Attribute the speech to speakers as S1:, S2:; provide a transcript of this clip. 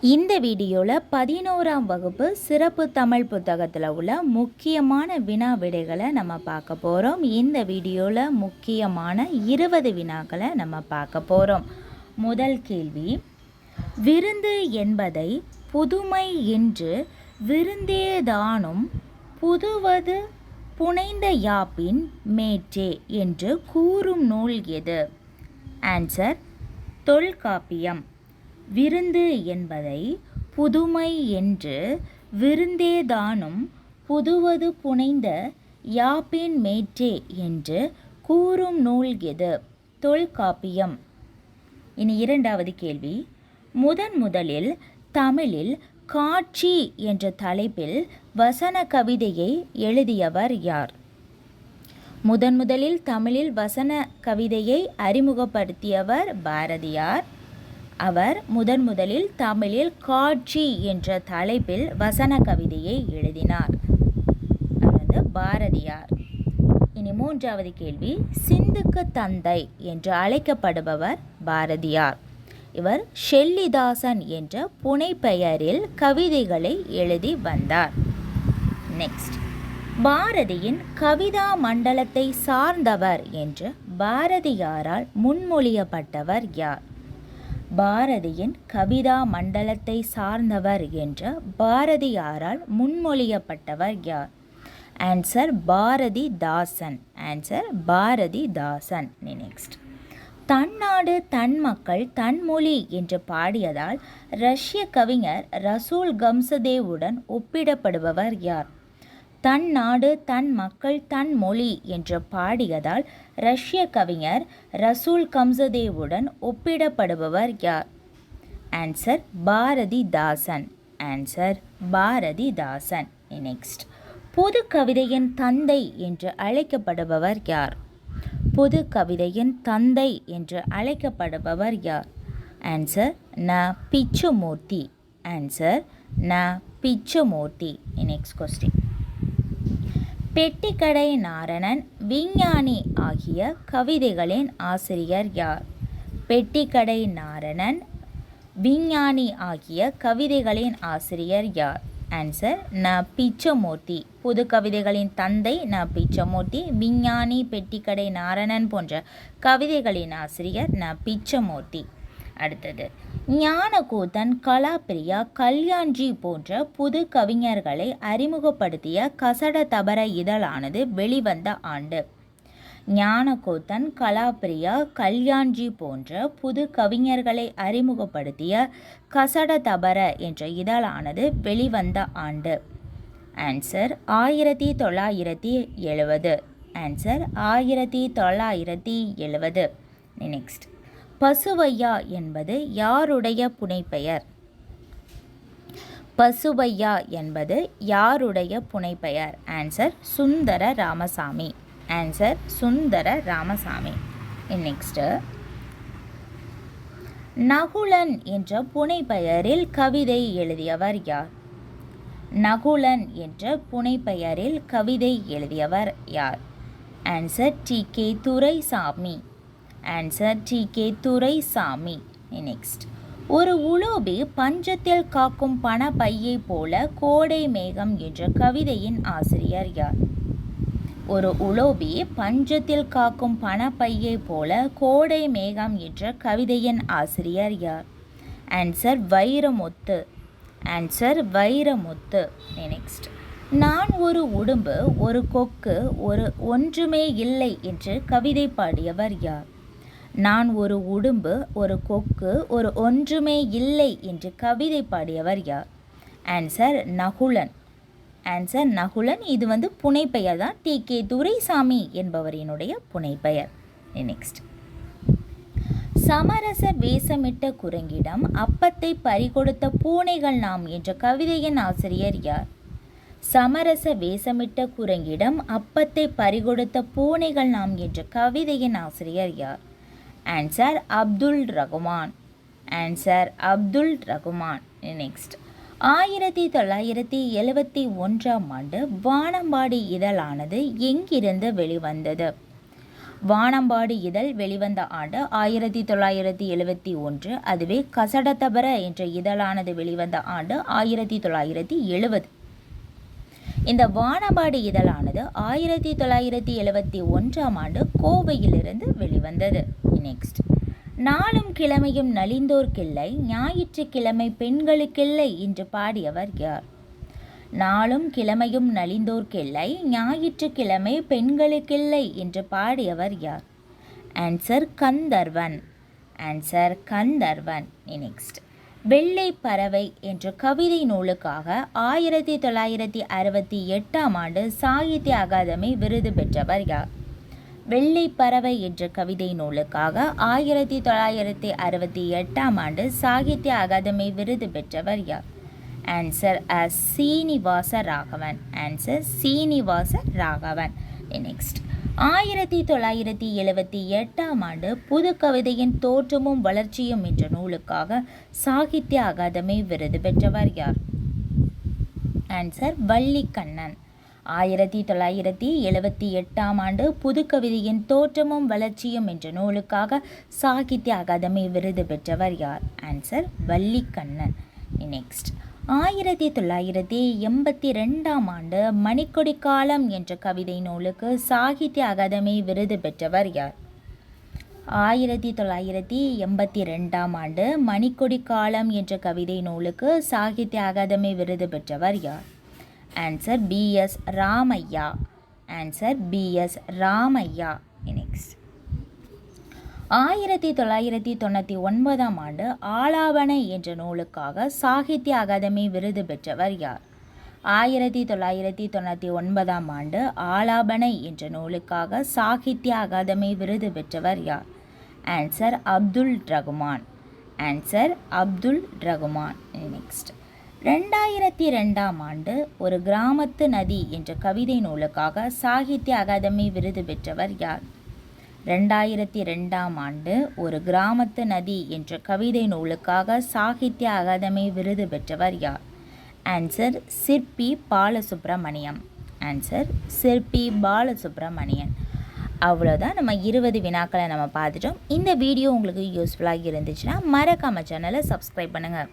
S1: இந்த வீடியோவில் பதினோராம் வகுப்பு சிறப்பு தமிழ் புத்தகத்தில் உள்ள முக்கியமான வினா விடைகளை நம்ம பார்க்க போகிறோம் இந்த வீடியோவில் முக்கியமான இருபது வினாக்களை நம்ம பார்க்க போகிறோம் முதல் கேள்வி விருந்து என்பதை புதுமை என்று விருந்தேதானும் புதுவது புனைந்த யாப்பின் மேற்றே என்று கூறும் நூல் எது? ஆன்சர் தொல்காப்பியம். விருந்து என்பதை புதுமை என்று விருந்தேதானும் புதுவது புனைந்த யாப்பின் மேற்றே என்று கூறும் நூல் எது? தொல்காப்பியம். இனி இரண்டாவது கேள்வி. முதன் முதலில் தமிழில் காட்சி என்ற தலைப்பில் வசன கவிதையை எழுதியவர் யார்? முதன் முதலில் தமிழில் வசன கவிதையை அறிமுகப்படுத்தியவர் பாரதியார். அவர் முதன் முதலில் தமிழில் காட்சி என்ற தலைப்பில் வசன கவிதையை எழுதினார். அவர் வந்து பாரதியார். இனி மூன்றாவது கேள்வி சிந்துக்கு தந்தை என்று அழைக்கப்படுபவர் பாரதியார். இவர் ஷெல்லிதாசன் என்ற புனைப்பெயரில் கவிதைகளை எழுதி வந்தார். நெக்ஸ்ட் பாரதியின் கவிதா மண்டலத்தை சார்ந்தவர் என்று பாரதியாரால் முன்மொழியப்பட்டவர் யார்? பாரதியின் கவிதா மண்டலத்தை சார்ந்தவர் என்ற பாரதியாரால் முன்மொழியப்பட்டவர் யார்? Answer Bharathi Dasan answer Bharathi Dasan next தன்னாடு தன் மக்கள் தன் மொழி என்று பாடியதால் ரஷ்ய கவிஞர் ரசூல் கம்சதேவுடன் ஒப்பிடப்படுபவர் யார்? தன் நாடு தன் மக்கள் தன் மொழி என்று பாடியதால் ரஷ்ய கவிஞர் ரசூல் கம்சதேவுடன் ஒப்பிடப்படுபவர் யார்? Answer Bharathidasan answer Bharathidasan next பொது கவிதையின் தந்தை என்று அழைக்கப்படுபவர் யார்? பொது கவிதையின் தந்தை என்று அழைக்கப்படுபவர் யார்? ஆன்சர் ந. பிச்சுமூர்த்தி. ஆன்சர் ந. பிச்சுமூர்த்தி. நெக்ஸ்ட் கொஸ்டின் பெட்டிக்கடை நாரணன் விஞ்ஞானி ஆகிய கவிதைகளின் ஆசிரியர் யார்? பெட்டிக்கடை நாரணன் விஞ்ஞானி ஆகிய கவிதைகளின் ஆசிரியர் யார்? ஆன்சர் ந. பிச்சமூர்த்தி. புது கவிதைகளின் தந்தை ந. பிச்சமூர்த்தி விஞ்ஞானி பெட்டிக்கடை நாரணன் போன்ற கவிதைகளின் ஆசிரியர் ந. பிச்சமூர்த்தி. அடுத்தது. ஞானகூத்தன் கலாப்பிரியா கல்யாண்ஜி போன்ற புது கவிஞர்களை அறிமுகப்படுத்திய கசட தபர இதழானது வெளிவந்த ஆண்டு. ஞானகோத்தன் கலாப்பிரியா கல்யாண்ஜி போன்ற புது கவிஞர்களை அறிமுகப்படுத்திய கசட தபர என்ற இதழானது வெளிவந்த ஆண்டு. ஆன்சர் ஆயிரத்தி தொள்ளாயிரத்தி எழுபது ஆன்சர் ஆயிரத்தி தொள்ளாயிரத்தி எழுபது நெக்ஸ்ட். பசுவையா என்பது யாருடைய புனைப்பெயர்? பசுவையா என்பது யாருடைய புனைப்பெயர்? Answer Sundara Ramasamy. Answer Sundara Ramasamy. Next Nakulan என்ற புனைப்பெயரில் கவிதை எழுதியவர் யார்? நகுலன் என்ற புனைப்பெயரில் கவிதை எழுதியவர் யார்? Answer T K Duraisamy. Answer T K Duraisamy next ஒரு உலோபி பஞ்சத்தில் காக்கும் பண பையை போல கோடை மேகம் என்ற கவிதையின் ஆசிரியர் யார்? ஒரு உலோபி பஞ்சத்தில் காக்கும் பண பையை போல கோடை மேகம் என்ற கவிதையின் ஆசிரியர் யார்? Answer Vairamuthu. Answer Vairamuthu. Next நான் ஒரு உடும்பு ஒரு கொக்கு ஒரு ஒன்றுமே இல்லை என்று கவிதை பாடியவர் யார்? நான் ஒரு உடும்பு ஒரு கொக்கு ஒரு ஒன்றுமே இல்லை என்று கவிதை பாடியவர் யார்? ஆன்சர் நகுலன். ஆன்சர் நகுலன். இது வந்து புனைப்பெயர் தான். டி. கே. துரைசாமி என்பவரினுடைய புனைப்பெயர். நெக்ஸ்ட் சமரச வேஷமிட்ட குரங்கிடம் அப்பத்தை பறிகொடுத்த பூனைகள் நாம் என்ற கவிதையின் ஆசிரியர் யார்? சமரச வேஷமிட்ட குரங்கிடம் அப்பத்தை பறிகொடுத்த பூனைகள் நாம் என்ற கவிதையின் ஆசிரியர் யார்? Answer Abdul Rahman answer Abdul Rahman next ஆயிரத்தி தொள்ளாயிரத்தி எழுபத்தி ஒன்றாம் ஆண்டு வானம்பாடி இதழானது எங்கிருந்து வெளிவந்தது? வானம்பாடி இதழ் வெளிவந்த ஆண்டு ஆயிரத்தி தொள்ளாயிரத்தி எழுவத்தி ஒன்று. அதுவே கசடத்தபர என்ற இதழானது வெளிவந்த ஆண்டு ஆயிரத்தி தொள்ளாயிரத்தி எழுபது இந்த வானம்பாடி இதழானது ஆயிரத்தி தொள்ளாயிரத்தி எழுவத்தி ஒன்றாம் ஆண்டு கோவையிலிருந்து வெளிவந்தது. நெக்ஸ்ட் நாளும் கிழமையும் நலிந்தோர்க்கில்லை ஞாயிற்றுக்கிழமை பெண்களுக்கில்லை என்று பாடியவர் யார்? நாளும் கிழமையும் நலிந்தோர்க்கில்லை ஞாயிற்றுக்கிழமை பெண்களுக்கில்லை என்று பாடியவர் யார்? Answer Kandarvan. Answer Kandarvan. Next வெள்ளை பறவை என்ற கவிதை நூலுக்காக ஆயிரத்தி தொள்ளாயிரத்தி அறுபத்தி எட்டாம் ஆண்டு சாகித்ய அகாதமி விருது பெற்றவர் யார்? வெள்ளை பறவை என்ற கவிதை நூலுக்காக ஆயிரத்தி தொள்ளாயிரத்தி அறுபத்தி எட்டாம் ஆண்டு சாகித்ய அகாதமி விருது பெற்றவர் யார்? ஆன்சர் அ சீனிவாச ராகவன். ஆன்சர் சீனிவாச ராகவன். நெக்ஸ்ட் ஆயிரத்தி தொள்ளாயிரத்தி எழுபத்தி எட்டாம் ஆண்டு புது கவிதையின் தோற்றமும் வளர்ச்சியும் என்ற நூலுக்காக சாகித்ய அகாதமி விருது பெற்றவர் யார்? ஆன்சர் வள்ளிக்கண்ணன். ஆயிரத்தி தொள்ளாயிரத்தி எழுபத்தி எட்டாம் ஆண்டு புதுக்கவிதையின் தோற்றமும் வளர்ச்சியும் என்ற நூலுக்காக சாகித்ய அகாதமி விருது பெற்றவர் யார்? ஆன்சர் வள்ளிக்கண்ணன். நெக்ஸ்ட் ஆயிரத்தி தொள்ளாயிரத்தி எண்பத்தி ரெண்டாம் ஆண்டு மணிக்கொடி காலம் என்ற கவிதை நூலுக்கு சாகித்ய அகாதமி விருது பெற்றவர் யார்? ஆயிரத்தி தொள்ளாயிரத்தி எண்பத்தி ரெண்டாம் ஆண்டு மணிக்கொடி காலம் என்ற கவிதை நூலுக்கு சாகித்ய அகாதமி விருது பெற்றவர் யார்? Answer P S Ramaiah answer P S Ramaiah next ஆயிரத்தி தொள்ளாயிரத்தி தொண்ணூற்றி ஒன்பதாம் ஆண்டு ஆலாபனை என்ற நூலுக்காக சாகித்ய அகாதமி விருது பெற்றவர் யார்? ஆயிரத்தி தொள்ளாயிரத்தி தொண்ணூற்றி ஒன்பதாம் ஆண்டு ஆலாபனை என்ற நூலுக்காக சாகித்ய அகாதமி விருது பெற்றவர் யார்? Answer Abdul Rahman. Answer Abdul Rahman. Next ரெண்டாயிரத்தி ரெண்டாம் ஆண்டு ஒரு கிராமத்து நதி என்ற கவிதை நூலுக்காக சாகித்ய அகாதமி விருது பெற்றவர் யார்? ரெண்டாயிரத்தி ரெண்டாம் ஆண்டு ஒரு கிராமத்து நதி என்ற கவிதை நூலுக்காக சாகித்ய அகாதமி விருது பெற்றவர் யார்? ஆன்சர் சிற்பி பாலசுப்ரமணியம். ஆன்சர் சிற்பி பாலசுப்ரமணியன். அவ்வளோதான் நம்ம இருபது வினாக்களை நம்ம பார்த்துட்டோம். இந்த வீடியோ உங்களுக்கு யூஸ்ஃபுல்லாக இருந்துச்சுன்னா மறக்காம சேனலை சப்ஸ்கிரைப் பண்ணுங்கள்